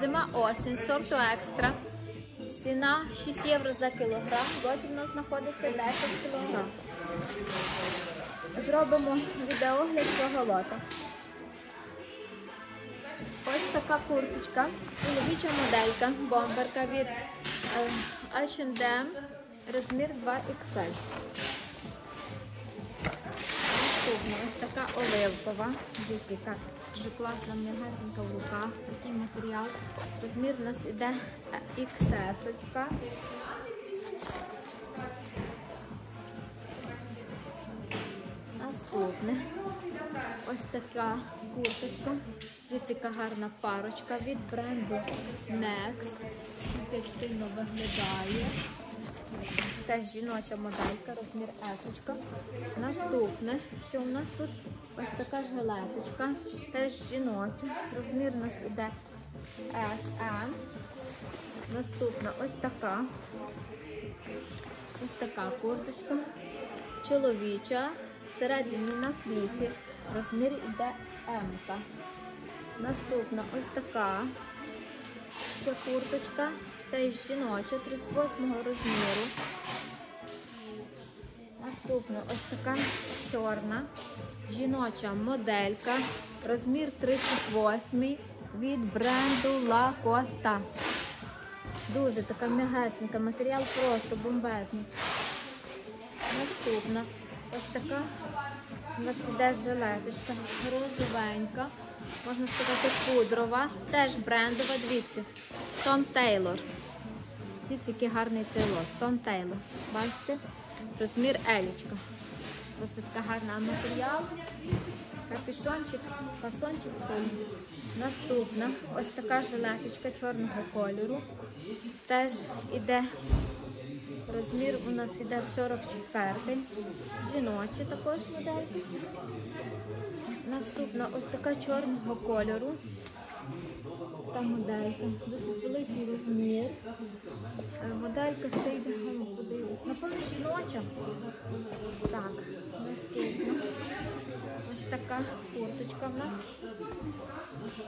Зима осінь, сорту екстра. Ціна 6 євро за кілограм. Лоті в нас знаходиться 10 кілограм. Зробимо відеогляд цього лота. Ось така курточка, чоловіча моделька, бомберка від H&M, розмір 2XL. Наступна ось така оливкова. Дивіться, дуже класна, м'ягесенька в руках. Такий матеріал. Розмір у нас іде XS. Наступне. Ось така курточка. Яка гарна парочка від бренду Next. Як стильно виглядає. Теж жіноча моделька, розмір S. Наступне, що у нас тут ось така жилеточка, теж жіноча. Розмір у нас іде SM. Наступна ось така. Ось така курточка. Чоловіча. Всередині на флісі. Розмір іде М. -ка. Наступна ось така. Ще курточка. Теж жіноча 38 розміру. Наступна ось така чорна жіноча моделька. Розмір 38 від бренду La Costa. Дуже така м'ягесенька, матеріал просто бомбезний. Наступна ось така у нас іде жилеточка, розовенька, можна сказати, пудрова, теж брендова, дивіться, Том Тейлор. Дивіться, який гарний цей лот. Том Тейлор. Бачите? Розмір елічка. Ось така гарна матеріал. Капюшончик, фасончик стильний. Наступна ось така жилеточка чорного кольору. Теж іде розмір у нас іде 44 Жіночі також модельки. Наступна ось така чорного кольору. Та моделька. Досить великий розмір. Е, Моделька це йде, подивись. Напевно, жіноча. Так, наступна. Ось така курточка в нас.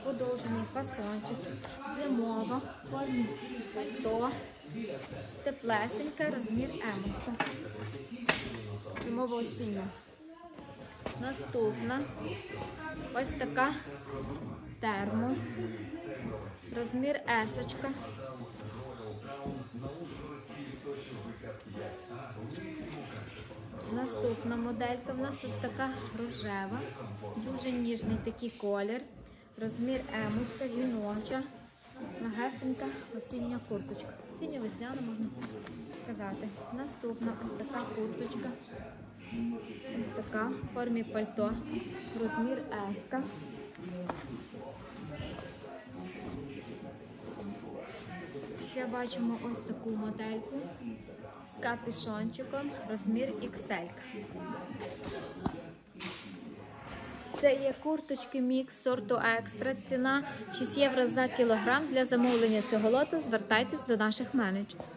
Подовжений фасончик. Зимова. Пальто. Теплесенька, розмір М. Зимова осіння. Наступна. Ось така термо. Розмір есочка. Наступна моделька в нас ось така рожева, дуже ніжний такий колір. Розмір емочка, жіноча, нагесенька осіння курточка. Осінньо-весняна можна сказати. Наступна ось така курточка. Ось така в формі пальто. Розмір S. Ще бачимо ось таку модельку з капюшончиком, розмір XL. Це є курточки мікс сорту екстра. Ціна 6 євро за кілограм. Для замовлення цього лота звертайтесь до наших менеджерів.